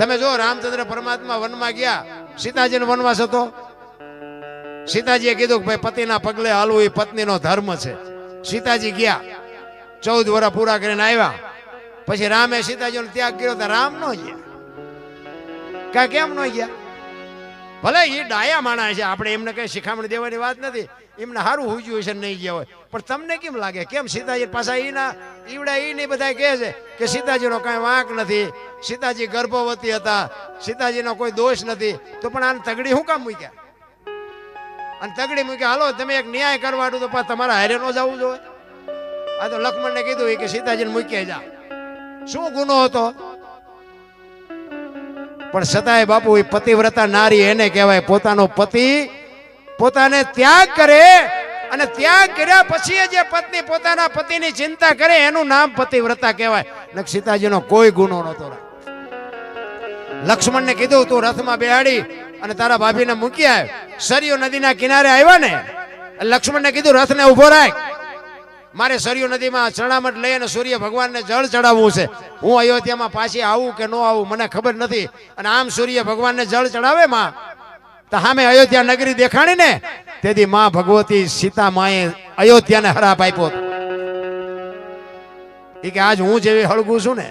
તમે જો રામચંદ્ર પરમાત્મા વનમાં ગયા, સીતાજીનો વનવાસ હતો? સીતાજીએ કીધું કે ભાઈ, પતિના પગલે હાલવું એ પત્નીનો ધર્મ છે. સીતાજી ગયા, ચૌદ વર્ષ પૂરા કરીને આવ્યા. પછી રામે સીતાજીનો ત્યાગ કર્યો તો રામ નો ગયા. કા કેમ નો ગયા? ભલે એ ડાયા માણસ છે, આપણે એમને કઈ શિખામણ દેવાની વાત નથી. એમને સારું હુજ્યું છે નહીં ગયા હોય. પણ તમને કેમ લાગે? કેમ સીતાજી પાછા એના ઈવડા એ નહીં બધા કહે છે કે સીતાજીનો કાંઈ વાંક નથી. સીતાજી ગર્ભવતી હતા. સીતાજીનો કોઈ દોષ નથી. તો પણ આને તગડી શું કામ મૂક્યા? અને તગડી મૂક્યા. હાલો, તમે એક ન્યાય કરવાનું તો પાછા તમારા હારે નો જવું જોઈએ. આ તો લક્ષ્મણને કીધું કે સીતાજીને મૂકી જા. શું ગુનો હતો? પણ છતાંય બાપુ એ પતિવ્રતા નારી એને કહેવાય. પોતાનો પતિ પોતાને ત્યાગ કરે અને ત્યાગ કર્યા પછી જે પત્ની પોતાના પતિની ચિંતા કરે, એનું નામ પતિવ્રતા કહેવાય. ને સીતાજીનો કોઈ ગુનો નહોતો લક્ષ્મણને કીધું, તું રથમાં બેહાડી અને તારા ભાભીને મૂકી આવ. સરયુ નદીના કિનારે આવ્યા ને? લક્ષ્મણને કીધું, રથને ઊભો રાખ. મારે સરયુ નદીમાં ચણામટ લઈ અને સૂર્ય ભગવાનને જળ ચડાવવું છે. હું અયોધ્યામાં પાછી આવું કે ન આવું મને ખબર નથી. અને આમ સૂર્ય ભગવાનને જળ ચડાવે માં? તો સામે અયોધ્યા નગરી દેખાણી ને, તેથી માં ભગવતી સીતા માએ અયોધ્યાને હરાપ આપ્યો હતો. કે આજ હું જેવી હળગું છું ને,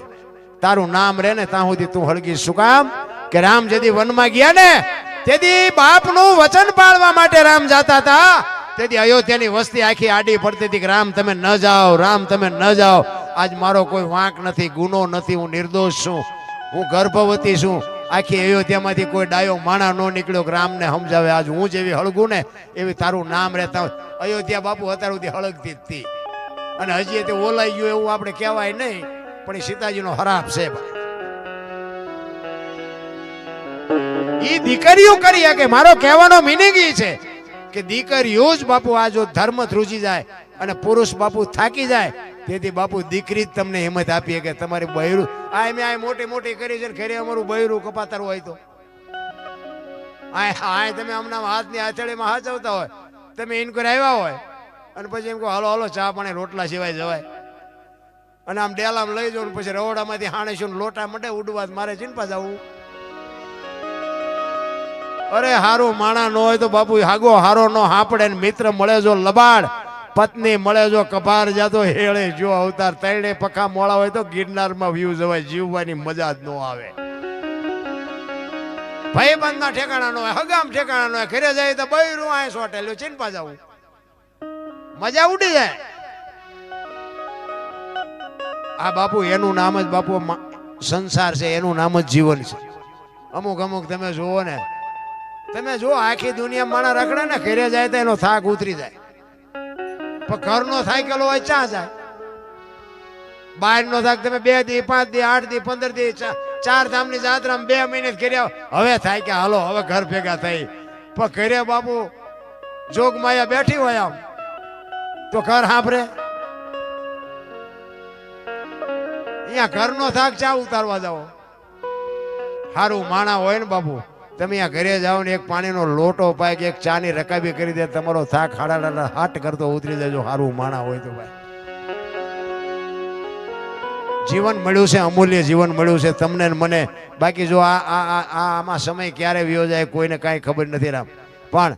તારું નામ રે ને ત્યાં સુધી તું હળગી શું કામ? કે રામ જેથી વનમાં ગયા ને, તેથી બાપનું વચન પાળવા માટે રામ જાતા હતા. તેથી અયોધ્યાની વસ્તી આખી આડી પડતી હતી કે રામ તમે ન જાઓ, રામ તમે ન જાઓ. આજ મારો કોઈ વાંક નથી, ગુનો નથી, હું નિર્દોષ છું. હું ગર્ભવતી છું. આખી અયોધ્યામાંથી કોઈ ડાયો માણા નો નીકળ્યો કે રામને સમજાવે, આજ હું જેવી હળગું ને એવી તારું નામ રહેતા અયોધ્યા બાપુ અત્યાર સુધી હળગતી જ હતી. અને હજી તે ઓલાઈ ગયું એવું આપણે કહેવાય નહીં, પણ એ સીતાજીનો હરાપ છે એ દીકરીઓ કરી કે મારો કહેવાનો મિનિંગ એ છે કે દીકરીઓ જ બાપુ આ જો ધર્મ ધ્રુજી જાય અને પુરુષ બાપુ થાકી જાય તેથી બાપુ, દીકરી જ તમને હિંમત આપીએ કે તમારી બૈરું આ મેં આ મોટી મોટી કરી છે ખેરે અમારું બૈરું કપાતર હોય તો. આ તમે હમણાં હાથની આચળીમાં હાચવતા હોય. તમે ઇન્કર આવ્યા હોય. અને પછી એમ કહો, હાલો હાલો, ચા પાણી રોટલા સિવાય જવાય. અને આમ ડેલામાં લઈ જવું પછી રવડામાંથી હાણે લોટા મટે ઉડવા મારે ચિંપા જવું અરે, હારું માણા નો હોય તો બાપુ, હાગો હારો નો હાપડે મિત્ર મળે જો લબાડ. પત્ની મળે જો કપાર જાતો હેળે જો અવતાર તૈણે પખા મોળા હોય તો ગિરનારમાં વ્યૂ જવાય, જીવવાની મજા જ ન આવે. ભાઈબંધના ઠેકાણા નો હગામ ઠેકાણા નો ઘરે જાય તો બૈરું આ સોટેલું ચિંપા જવું મજા ઉડી જાય. આ બાપુ એનું નામ જ બાપુ સંસાર છે, એનું નામ જ જીવન છે. અમુક અમુક તમે જુઓ ને, તમે જો આખી દુનિયા માણા રખડે ને, ઘરે જાય તો એનો થાક ઉતરી જાય. પણ ઘરનો સાયકલ હોય ચા જાય? બહારનો થાક તમે બે દી, પાંચ દી, આઠ દી, પંદર દી ચાર ધામની જાત્રામાં બે મહિને કર્યા. હવે થાય કે હાલો, હવે ઘર ભેગા થઈ. પણ ઘરે બાપુ જોગમાયા બેઠી હોય આમ. તો ઘર સાંભળે. અહીંયા ઘરનો થાક ચા ઉતારવા જાઓ. સારું માણા હોય ને બાપુ. તમે અહીંયા ઘરે જાઓ ને એક પાણીનો લોટો પાય કે એક ચાની રકાબી કરી દે, તમારો થાક હાડા હાટ કરતો ઉતરી જજો. સારું માણા હોય તો ભાઈ. જીવન મળ્યું છે, અમૂલ્ય જીવન મળ્યું છે. તમને મને, બાકી જો આ આ, આ- આ, આમાં સમય ક્યારે વ્યો જાય કોઈને કાંઈ ખબર નથી રામ. પણ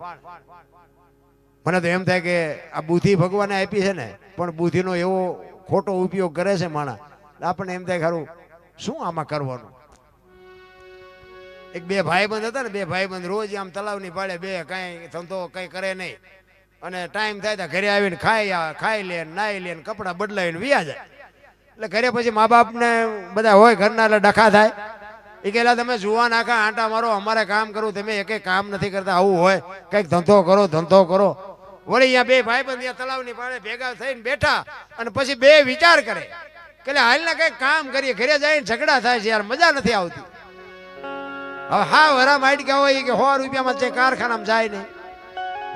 મને તો એમ થાય કે આ બુદ્ધિ ભગવાને આપી છે ને, પણ બુદ્ધિનો એવો ખોટો ઉપયોગ કરે છે માણા. આપણને એમ થાય ખરું શું આમાં કરવાનું? એક બે ભાઈબંધ હતા ને, બે ભાઈબંધ રોજ આમ તલાવની પાડે બે, કાંઈ ધંધો કંઈ કરે નહીં. અને ટાઈમ થાય તો ઘરે આવીને ખાઈ ખાઈ લે, નાઈ લે કપડાં બદલાવીને વ્યા જાય. એટલે ઘરે પછી મા બાપને બધા હોય ઘરના એટલે ડખા થાય. એ કહેલા, તમે જુવા નાખા આંટા મારો, અમારે કામ કરવું, તમે એક કામ નથી કરતા, આવું હોય. કંઈક ધંધો કરો ધંધો કરો. વળી અહીંયા બે ભાઈબંધ તલાવની પાડે ભેગા થઈને બેઠા અને પછી બે વિચાર કરે. કે હાલ ને કંઈક કામ કરીએ, ઘરે જઈને ઝઘડા થાય છે યાર, મજા નથી આવતી. હવે હા, વરા માઇટ ગયા હોય કે સો રૂપિયામાં તે કારખાનામાં જાય નહીં.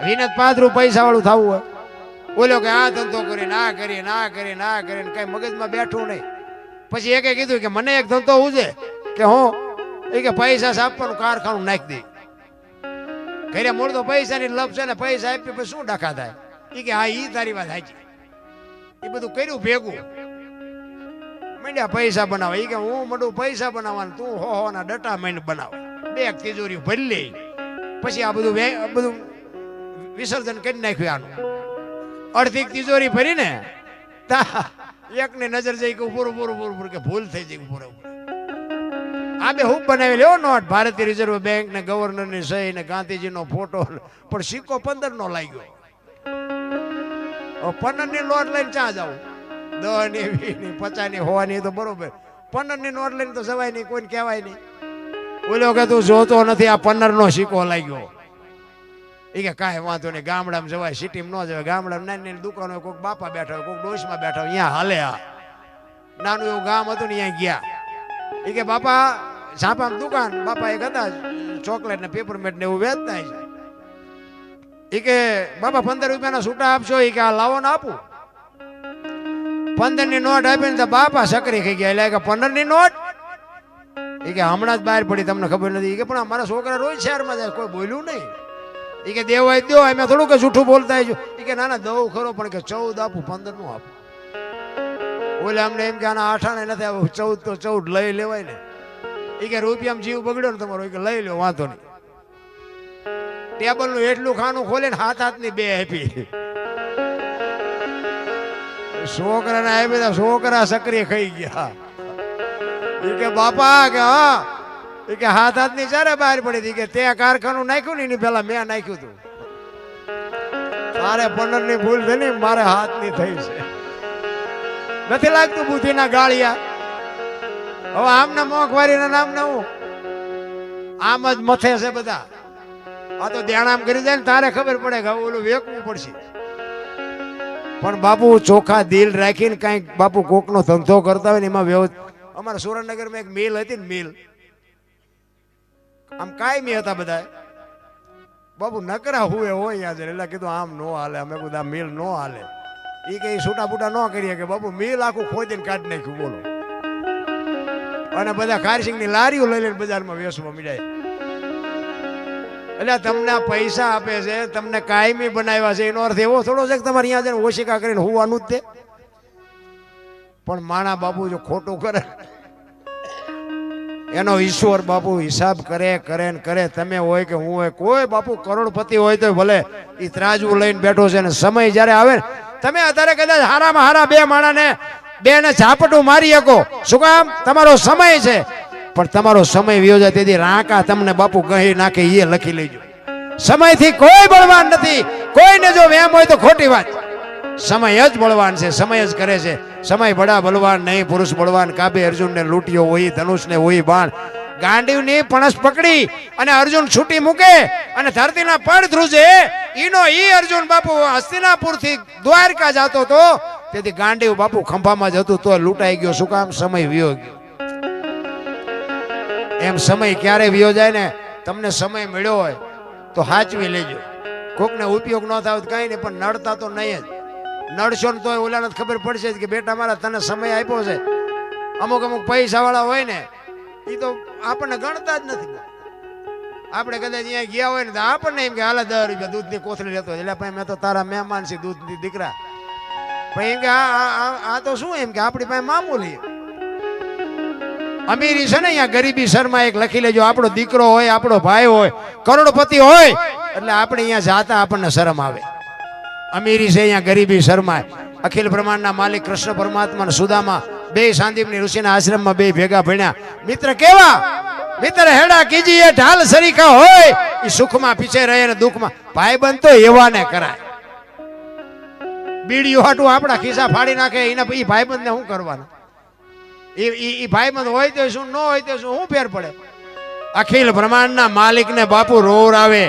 વિનત પાંચ પૈસા વાળું થવું હોય. બોલ્યો કે આ ધંધો કરી, ના કરી ના કરી, ના કરીને કઈ મગજમાં બેઠું નહીં. પછી એકે કીધું કે મને એક ધંધો ઉજે કે હું, એ કે પૈસા આપવાનું, કારખાનું નાખી દે. ઘરે મૂળ તો પૈસાની લપ છે ને પૈસા આપી, પછી શું ડખા થાય? એ કે હા એ તારી વાત સાચી. એ બધું કર્યું, ભેગું. મંડ્યા પૈસા બનાવે. એ કે હું મંડું પૈસા બનાવવાનું, તું હો હો ના ડટા મહિને બનાવ. બે તિજોરી ભરી પછી આ બધું બધું વિસર્જન કરી નાખ્યું આનું. અડધી તિજોરી ભરીને તા, એકની નજર જઈ કે પૂરું પૂરું પૂરું પૂરું કે ભૂલ થઈ જઈ પૂરું આ બે હું બનાવી લેવો નોટ. ભારતીય રિઝર્વ બેંક ને ગવર્નરની સહી ને ગાંધીજીનો ફોટો પણ સિક્કો પંદર નો લાગ્યો. પંદરની નોટ લઈને ચા જાવ દહની વી ની પચાસની હોવાની તો બરોબર. પંદરની નોટ લઈને તો જવાય નહીં, કોઈને કહેવાય નહીં. બોલ્યો કે તું જોતો નથી, આ પંદર નો સિક્કો લાગ્યો. એ કે કાંઈ વાંધો નહીં, ગામડામાં જવાય, સિટીમાં ન જવાય, ગામડામાં નાની નાની દુકાનો, કોઈક બાપા બેઠા હોય, કોઈક ડોશમાં બેઠા હોય અહીંયા હાલે આ. નાનું એવું ગામ હતું ને અહીંયા ગયા. એ કે બાપા, ઝાપામાં દુકાન, બાપા એક હતા ચોકલેટ ને પેપરમેટ ને એવું વેચતા છે એ કે બાપા પંદર રૂપિયાના છૂટા આપશો એ કે આ લાવો ને આપું. પંદરની નોટ આપીને તો બાપા સકરી ખાઈ ગયા, એટલે કે પંદરની નોટ એ કે હમણાં જ બહાર પડી, તમને ખબર નથી. કે પણ અમારા છોકરા રોજ શહેરમાં જાય, કોઈ બોલ્યું નહીં. એ કે દેવ હોય દો અમે થોડું કે જૂઠું બોલતા હોય એ કે ના ના, દઉં ખરો, પણ કે ચૌદ આપું પંદરનું આપું. ઓલે અમને એમ કે આના આઠાણે નથી આવું, ચૌદ તો ચૌદ લઈ લેવાય ને. એ કે રૂપિયામાં જીવ બગડ્યો ને તમારો, એ કે લઈ લો વાંધો નહીં. ટેબલનું એટલું ખાનું ખોલે ને હાથ હાથની બે આપી. છોકરા ને બધા છોકરા સક્રિય ખાઈ ગયા. કે, બાપા, કે હા. એ કે, હાથ હાથની ચારે બહાર પડી હતી, કે તે કારખાનું નાખ્યું ને એની મેં નાખ્યું હતું. તારે પંદરની ભૂલ થઈ ને, મારે હાથની થઈ છે. નથી લાગતું બુદ્ધિના ગાળિયા? હવે આમના મોંઘવારીના નામ ના હું? આમ જ મથે છે બધા. આ તો ધ્યાન કરી જાય ને, તારે ખબર પડે કે ઓલું વેકવું પડશે. પણ બાપુ ચોખા દિલ રાખીને કાંઈક બાપુ કોકનો ધંધો કરતા હોય ને, એમાં વ્યવ અમારા સુરેન્દ્રનગરમાં એક મિલ હતી ને મિલ. આમ કાયમી હતા બધા બાબુ નકરા હુએ હોય યાદ એટલે કીધું આમ નો હાલે, અમે બધા મિલ નો હાલે. એ કઈ છૂટા બૂટા ન કરીએ કે બાબુ મિલ આખું ખોદીને કાઢી નાખ્યું, બોલો. અને બધા ખારસિંગની લારીઓ લઈ લઈને બજારમાં વેચવા મળ્યા એટલે તમને પૈસા આપે છે, તમને કાયમી બનાવ્યા છે. એનો અર્થ એવો થોડો છે કે તમારે અહીંયા જઈને ઓશિકા કરીને હોવાનું જ તે. પણ માણા બાપુ જો ખોટું કરે, એનો ઈશ્વર બાપુ હિસાબ કરે કરે ને કરે. તમે હોય કે હું હોય, કોઈ બાપુ કરોડપતિ હોય તો ભલે. એ ત્રાજવું લઈને બેઠો છે ને સમય જ્યારે આવે ને, તમે અત્યારે કદાચ હારામાં હારા બે માણાને બે ને ઝાપટું મારી શકો. શું કામ? તમારો સમય છે. પણ તમારો સમય વિયોજાય તેથી રાંકા તમને બાપુ ગહી નાખે એ લખી લેજો. સમયથી કોઈ બળવાન નથી. કોઈને જો વેમ હોય તો ખોટી વાત. સમય જ બળવાન છે, સમય જ કરે છે. સમય બડા બળવાન નહીં, પુરુષ બળવાન. કાબે અર્જુનને લૂંટ્યો હોય, ધનુષને હોય બાણ. ગાંડીવની પણસ પકડી અને અર્જુન છૂટી મૂકે અને ધરતીના પડ ધ્રુજે. ઈનો ઈ અર્જુન બાપુ હસ્તિનાપુરથી દ્વારકા જતો તો તેથી ગાંડીવ બાપુ ખંભામાં જ હતું તો લૂંટાઈ ગયો. શું કામ? સમય વિયો ગયો. એમ સમય ક્યારે વિયો જાય ને? તમને સમય મળ્યો હોય તો હાચવી લેજો. કોકને ઉપયોગ ન થાય તો કઈ નહીં, પણ નડતા તો નહીં જ. નડશો ને તોય ઓલાને ખબર પડશે કે બેટા મારા તને સમય આપ્યો છે. અમુક અમુક પૈસા વાળા હોય ને એ તો આપણને ગણતા જ નથી આપણે કદાચ અહીંયા ગયા હોય ને તો આપણને એમ કે, હાલ દસ રૂપિયા દૂધની કોથળી લેતો. એટલે ભાઈ મેં તો તારા મહેમાન છે દૂધની દીકરા. પણ એમ કે, આ તો શું એમ કે, આપણી પાસે મામૂલી અમીરી છે ને અહીંયા ગરીબી શર્મા એક લખી લેજો, આપણો દીકરો હોય, આપણો ભાઈ હોય, કરોડપતિ હોય, એટલે આપણે અહીંયા જાતા આપણને શરમ આવે. અમીરી છે અહીંયા ગરીબી શર્માય. અખિલ બ્રહ્માંડના માલિક કૃષ્ણ પરમાત્મા સુદામા બે સાંદીપની ઋષિના આશ્રમમાં બે ભેગા ભણ્યા. મિત્ર કેવા? મિત્ર હેડા કીજી, એ ઢાલ સરીખા હોય એ સુખમાં પીછે રહે ને દુઃખમાં. ભાઈબંધ તો એવાને કરાય. બીડીઓ હાટું આપણા ખિસ્સા ફાડી નાખે એના એ ભાઈબંધને શું કરવાનું? એ ભાઈબંધ હોય તો શું, ન હોય તો શું શું ફેર પડે? અખિલ બ્રહ્માંડના માલિકને બાપુ રોર આવે.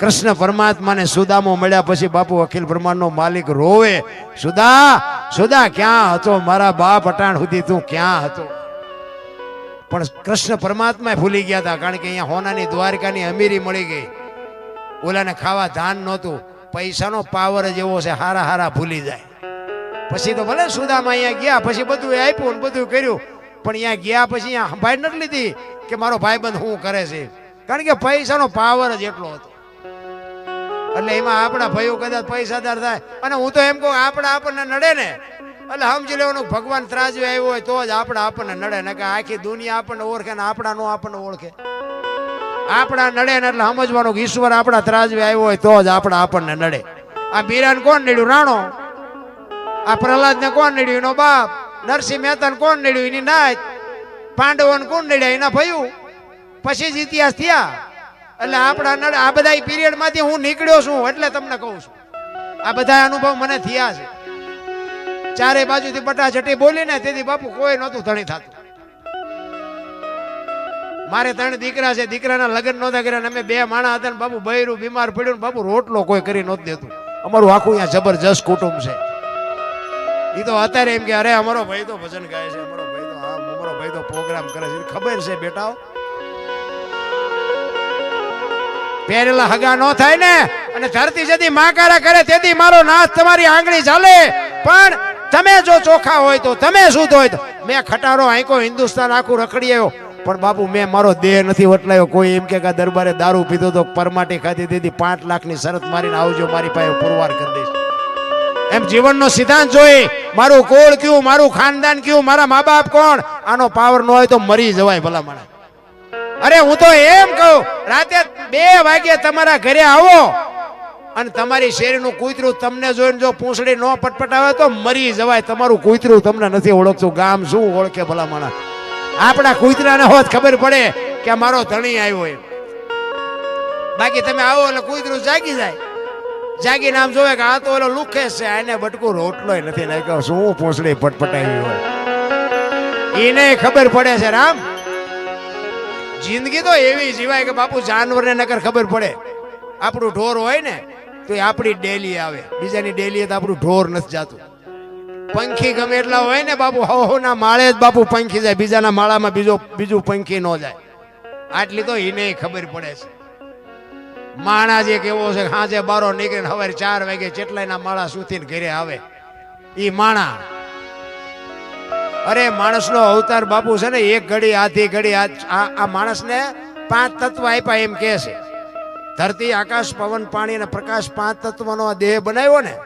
કૃષ્ણ પરમાત્માને સુદામો મળ્યા પછી બાપુ અખિલ બ્રહ્માંડનો માલિક રોવે. સુદા સુદા, ક્યાં હતો? મારા બાપ અટાણ સુધી તું ક્યાં હતો? પણ કૃષ્ણ પરમાત્મા ભૂલી ગયા હતા, કારણ કે અહીંયા હોનાની દ્વારકાની અમીરી મળી ગઈ. ઓલાને ખાવા ધાન નહોતું. પૈસાનો પાવર જ એવો છે, હારા હારા ભૂલી જાય. પછી તો ભલે સુદામાં અહીંયા ગયા, પછી બધું આપ્યું ને બધું કર્યું. પણ અહીંયા ગયા પછી અહીંયા સંભાળ નથી લીધી કે મારો ભાઈબંધ શું કરે છે? કારણ કે પૈસાનો પાવર જ એટલો હતો. એટલે એમાં આપણા ભાઈઓ કદાચ પૈસાદાર થાય. અને હું તો એમ કહું, આપણા આપણને નડે ને. એટલે સમજી લેવાનું ભગવાન ત્રાજવે આવ્યો હોય તો જ આપણે આપણને નડે. ને કે આખી દુનિયા આપણને ઓળખે ને આપણા નો આપણને ઓળખે. આપણા નડે ને એટલે સમજવાનું કે ઈશ્વર આપણા ત્રાજવે આવ્યો હોય તો જ આપણા આપણને નડે. આ બીરાને કોણ નડ્યું? રાણો. આ પ્રહલાદને કોણ નડ્યું? એનો બાપ. નરસિંહ મહેતાને કોણ નડ્યું? એની નાત. પાંડવોને કોણ નડ્યા? એના ભયું. પછી જ ઇતિહાસ થયા. એટલે આપણા નળ આ બધા પીરિયડમાંથી હું નીકળ્યો છું એટલે તમને કહું છું. આ બધા અનુભવ મને થયા છે. ચારે બાજુથી બટાચટી બોલીને તેથી બાપુ કોઈ નહોતું ધણી થતું. મારે ત્રણ દીકરા છે, દીકરાના લગ્ન નહોતા કર્યા અમે બે માણા હતા ને બાપુ બૈરું બીમાર પડ્યું બાપુ રોટલો કોઈ કરી નહોતું દેતું. અમારું આખું અહીંયા જબરજસ્ત કુટુંબ છે. એ તો અત્યારે એમ કે, અરે, અમારો ભાઈ તો ભજન ગાય છે, અમારો ભાઈ તો હા અમારો ભાઈ તો પ્રોગ્રામ કરે છે. ખબર છે બેટાઓ પહેરેલા હગા નો થાય ને, અને ધરતી જતી માકારા કરે તેથી મારો નાથ તમારી આંગળી ચાલે. પણ તમે જો ચોખા હોય તો, તમે શુદ્ધ હોય તો. મેં ખટારો આંકો હિન્દુસ્તાન આખું રખડી આવ્યો. પણ બાપુ, મેં મારો દેહ નથી વટલાયો. કોઈ એમ કે કે દરબારે દારૂ પીધો તો પરમાટી ખાધી દીધી પાંચ લાખની શરત મારીને આવજો, મારી પાસે પુરવાર કરી દઈશ. એમ જીવનનો સિદ્ધાંત જોઈ, મારું કોળ કયું, મારું ખાનદાન કયું, મારા મા બાપ કોણ? આનો પાવર ન હોય તો મરી જવાય ભલા માણસ અરે હું તો એમ કહું, રાતે બે વાગે તમારા ઘરે આવો અને તમારી શેરીનું કૂતરું તમને જોઈને જો પૂંછડી ન પટપટાવે તો મરી જવાય. તમારું કૂતરું તમને નથી ઓળખતું. ગામ શું ઓળખે ભલા માણા આપણા કૂતરાને હોત ખબર પડે કે મારો ધણી આવ્યો એમ. બાકી તમે આવો એટલે કૂતરું જાગી જાય. જાગીને આમ જોવે કે આ તો ઓલો લુખે છે આને બટકું રોટલોય નથી નાખ્યો. શું પૂંછડી પટપટાવી હોય? એને ખબર પડે છે રામ. જિંદગી તો એવી જીવાય કે બાપુ જાનવરને નકર ખબર પડે. આપણું ઢોર હોય ને, તો એ આપણી ડેલી આવે. બીજાની ડેલી તો આપણું ઢોર નથી જાતું. પંખી ગમે એટલા હોય ને બાપુ હો ના માળે જ બાપુ પંખી જાય, બીજાના માળામાં બીજો, બીજું પંખી ન જાય. આટલી તો એને ખબર પડે છે. માણા જે કેવો છે સાંજે બારો નીકળીને સવારે ચાર વાગે ચેટલાયના માળા સુધીને ઘરે આવે. એ માણા અરે, માણસનો અવતાર બાપુ છે ને, એક ઘડી, આધી ઘડી, આ- માણસને પાંચ તત્વ આપ્યા એમ કે છે. ધરતી, આકાશ, પવન, પાણી અને પ્રકાશ પાંચ તત્વનો આ દેહ બનાવ્યો ને,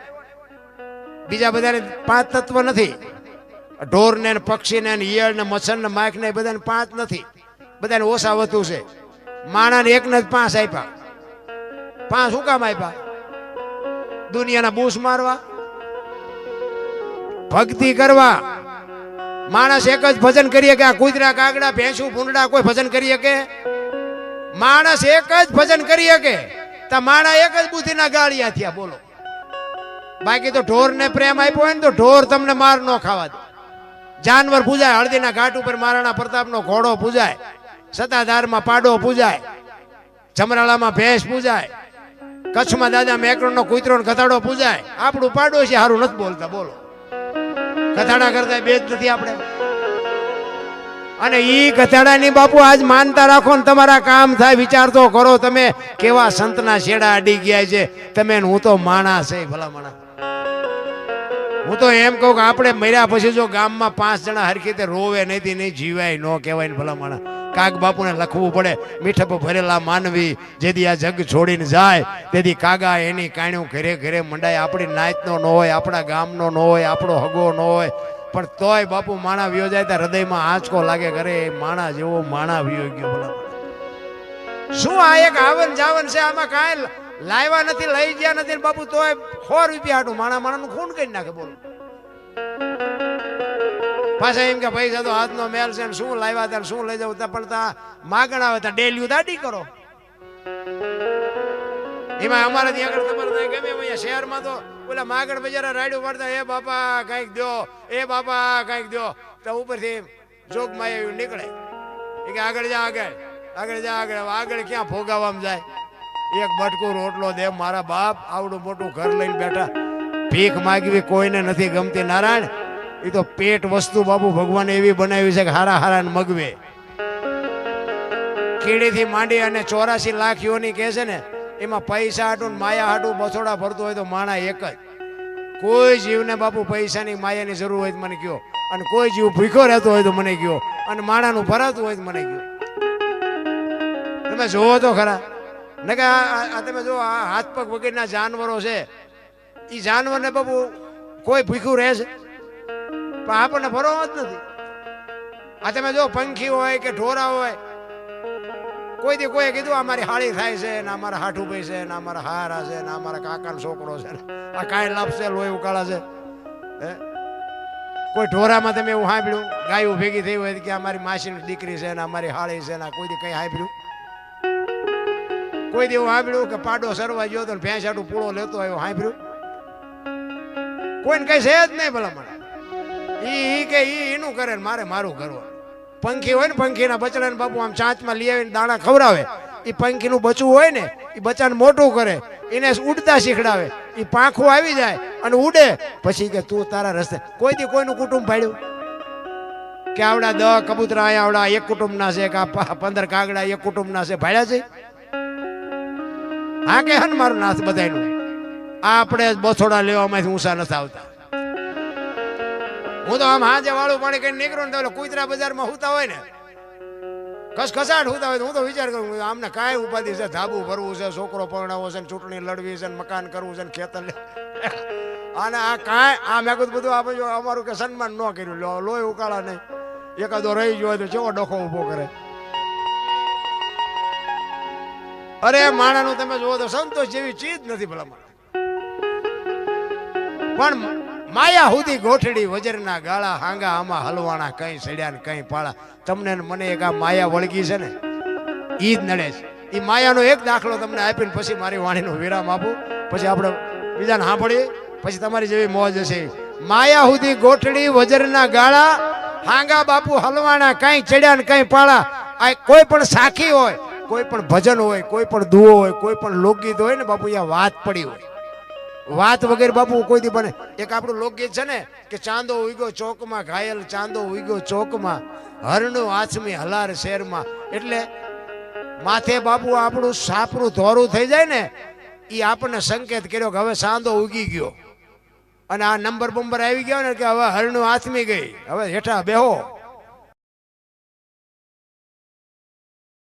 બીજા બધાને પાંચ તત્વ નથી. ઢોરને પક્ષીને ઈયળ ને મચ્છર ને માખ ને બધાને પાંચ નથી. બધાને ઓછા વધુ છે. માણાને એકને જ પાંચ આપ્યા. પાંચ શું કામ આપ્યા? દુનિયાના બૂસ મારવા, ભક્તિ કરવા માણસ એક જ ભજન કરીએ કે આ કુતરા કાગડા, ભેંસું ભૂંડા કોઈ ભજન કરીએ કે? માણસ એક જ ભજન કરીએ કે? તા માણા એક જ બુદ્ધિના ગાળિયા થયા, બોલો. બાકી તો ઢોરને પ્રેમ આપ્યો હોય ને તો ઢોર તમને માર ન ખાવા દે. જાનવર પૂજાય હળદીના ઘાટ ઉપર મહારાણા પ્રતાપનો ઘોડો પૂજાય સતાધારમાં પાડો પૂજાય, જમરાળામાં ભેંસ પૂજાય, કચ્છમાં દાદા મેકરણનો કૂતરો કથાડો પૂજાય. આપણું પાડોશી સારું નથી બોલતા, બોલો. કથાડા કરતા બે જ નથી આપણે. અને ઈ કથાડાની બાપુ આજ માનતા રાખો ને તમારા કામ થાય, વિચાર તો કરો તમે, કેવા સંતના છેડા અડી ગયા છે. તમે હું તો માણસ છે ભલા માણા હું તો એમ કહું કે આપણે મર્યા પછી જો ગામમાં પાંચ જણા હરખી રીતે રોવે નહીં નહીં જીવાય, ન કહેવાય ને ભલા માણા કાક બાપુને લખવું પડે, મીઠપ ભરેલા માનવી, જેથી આ જગ છોડીને જાય, તેથી કાગા એની કાણ્યું ઘરે ઘરે મંડાય. આપણી નાયતનો ન હોય, આપણા ગામનો ન હોય, આપણો હગો ન હોય. પણ તોય બાપુ માણા વ્યો જાય ત્યાં હૃદયમાં આંચકો લાગે ઘરે, એ માણા જેવો માણા વ્યો ગયો ભલા શું આ એક આવન જાવન છે આમાં કાંઈ લાવ્યા નથી, લઈ ગયા નથી બાપુ, તોય સો રૂપિયા હાટું માણા માણાનું ખૂન કરી નાખે, બોલો. પાછા એમ કે પૈસા તો હાથનો મેલ છે શું લાવ્યા ત્યાં શું લઈ જવું ત્યાં પણ ત્યાં માગણ આવે ત્યાં ડેલ્યુ દાડી કરો. એમાં અમારે ત્યાં આગળ તમારે ત્યાં ગમે અહીંયા શહેરમાં તો ઓલા માગણ બજારા રાડ્યું પડતા એ બાપા, કંઈક દો એ બાપા, કંઈક દો તો ઉપરથી જોગમાં એવું નીકળે. એ કે આગળ જા આગળ આગળ જા આગળ આગળ ક્યાં ફોગાવામાં જાય? એક બટકો રોટલો દે, મારા બાપ આવડું મોટું ઘર લઈને બેઠા. ભીખ માગવી કોઈને નથી ગમતી. નારાયણ એ તો પેટ વસ્તુ બાપુ ભગવાને એવી બનાવી છે કે હારા હારા મગવે. કીડીથી માંડી અને ચોરાસી લાખ યોની કહે છે ને, એમાં પૈસા હાટું માયા હાટું બસોડા ફરતું હોય તો માણા એક જ. કોઈ જીવને બાપુ પૈસાની માયાની જરૂર હોય તો મને કયો. અને કોઈ જીવ ભૂખ્યો રહેતો હોય તો મને કયો. અને માણાનું ભરાતું હોય તો મને કયો. તમે જોવો તો ખરા. ને કે આ તમે જો આ હાથ પગ વગેરેના જાનવરો છે. એ જાનવરને બાબુ કોઈ ભૂખ્યું રહે છે. પણ આપણને ભરવા જ નથી. આ તમે જો પંખી હોય કે ઢોરા હોય, કોઈ દી કોઈ કીધું, અમારી મારી હાળી થાય છે, ને અમારા મારા હાઠુભાઈ છે, ને અમારા મારા હારા છે, ને અમારા મારા કાકાનો છોકરો છે. આ કાંઈ લાપશે, લોહી ઉકાળા છે. હે? કોઈ ઢોરામાં તમે એવું સાંભળ્યું, ગાયું ભેગી થઈ હોય કે અમારી મારી માસીની દીકરી છે, ને અમારી મારી હાળી છે, ને કોઈ દી કંઈ સાંભળ્યું? કોઈ દેવું સાંભળ્યું કે પાડો સરવા ગયો તો ભેંસ આટું પૂળો લેતો આવ્યો, સાંભળ્યું? કોઈને કઈ છે જ નહીં ભલા ઈ કે ઈ એનું કરે મારે મારું કરવું પંખી હોય ને પંખીના બચડાને બાપુ આમ ચાંચમાં લઈ આવીને દાણા ખવડાવે. એ પંખીનું બચવું હોય ને એ બચ્ચાને મોટું કરે. એને ઉડતા શીખડાવે. એ પાંખું આવી જાય અને ઉડે. પછી કે તું તારા રસ્તે કોઈ દી કોઈનું કુટુંબ ભાડ્યું? કે આવડા દ કબૂતરા અહીંયા આવડા, એક કુટુંબના છે કે પંદર કાગડા, એક કુટુંબના છે, ભાડ્યા છે? હા કે હન મારું નાથ બધાયનું? આ આપણે બથોડા લેવામાંથી ઊંચા નથી આવતા. હું તો આમ હાજે વાળું પાણી કઈ નીકળું ને તો કુતરા બજારમાં હુતા હોય ને, ખસખસાટ હોતા હોય તો હું તો વિચાર કરું આમને કાંઈ ઉપાધિ છે, ધાબુ ભરવું છે, છોકરો પરણાવો છે ચૂંટણી લડવી છે મકાન કરવું છે ખેતર અને આ કાંઈ, આ મેં કીધું બધું આપણે અમારું કે સન્માન ન કર્યું. લો- લોહી ઉકાળા નહીં. એકાદો રહી ગયો તો ચેવો ડોખો ઊભો કરે. અરે માણાનું તમે જુઓ તો સંતોષ જેવી ચીજ નથી ભલામણ. પણ માયા સુધી ગોઠડી વજરના ગાળા હાંગા આમાં હલવાણા કઈ સડ્યા ને કઈ પાળા. તમને મને એક આ માયા વળગી છે ને, ઈ જ નડે છે. એ માયાનો એક દાખલો તમને આપીને પછી મારી વાણીનો વિરામ આપું. પછી આપણે બીજાને સાંભળીએ. પછી તમારી જેવી મોજ હશે. માયા સુધી ગોઠડી વજરના ગાળા, હાંગા બાપુ હલવાણા, કઈ ચડ્યા ને કઈ પાળા. આ કોઈ પણ સાખી હોય કોઈ પણ ભજન હોય, કોઈ પણ દુઓ હોય, કોઈ પણ લોકગીત હોય ને બાપુ, અહીંયા વાત પડી હોય. વાત વગેરે બાપુ કોઈ દી બને. એક આપણું લોકગીત છે ને, કે ચાંદો ઉગ્યો ચોકમાં, ઘાયલ ચાંદો ઉગ્યો ચોકમાં, હરણો આછમી હલાર શેરમાં. એટલે માથે બાપુ આપણું સાપરું ધોરું થઈ જાય ને એ આપણને સંકેત કર્યો કે હવે સાંદો ઉગી ગયો. અને આ નંબર બંબર આવી ગયો ને કે હવે હરણું આથમી ગઈ. હવે હેઠા બેહો.